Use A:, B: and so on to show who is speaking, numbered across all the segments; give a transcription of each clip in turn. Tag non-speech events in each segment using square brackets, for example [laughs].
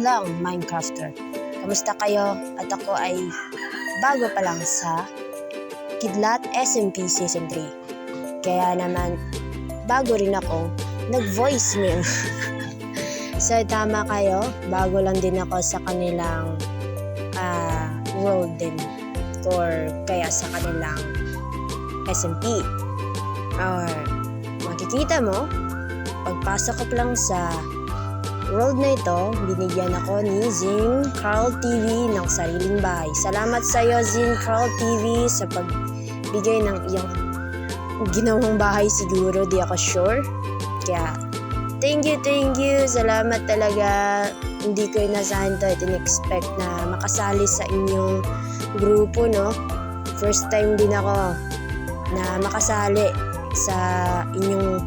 A: lang Minecrafter. Kamusta kayo? At ako ay bago pa lang sa Kidlat SMP Season 3. Kaya naman, bago rin ako nag-voicemail. [laughs] so tama kayo, bago lang din ako sa kanilang ah, world din or kaya sa kanilang SMP. Or makikita mo, pagpasok ko lang sa world na ito, binigyan ako ni Zing Carl TV ng sariling bahay. Salamat sa iyo, Zing Carl TV, sa pagbigay ng iyong ginawang bahay siguro, di ako sure. Kaya, thank you, thank you. Salamat talaga. Hindi ko inasahan to at in-expect na makasali sa inyong grupo, no? First time din ako na makasali sa inyong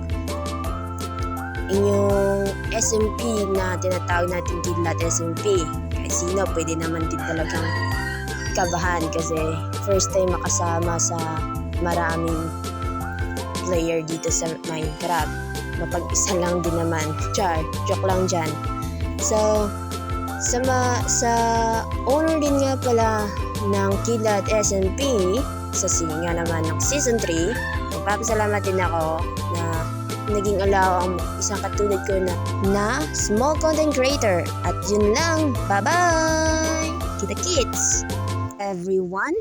A: inyong SMP na tinatawag natin Kidlat SMP. Kahit sino, pwede naman din talagang kabahan kasi first time makasama sa maraming player dito sa Minecraft. Mapag-isa lang din naman. Char, joke lang dyan. So, sa, ma, sa owner din nga pala ng Kidlat SMP, sa singa naman ng Season 3, nagpapasalamat din ako na naging alaw ang isang katulad ko na, na small content creator. At yun lang. Bye-bye! Kita kits! Everyone,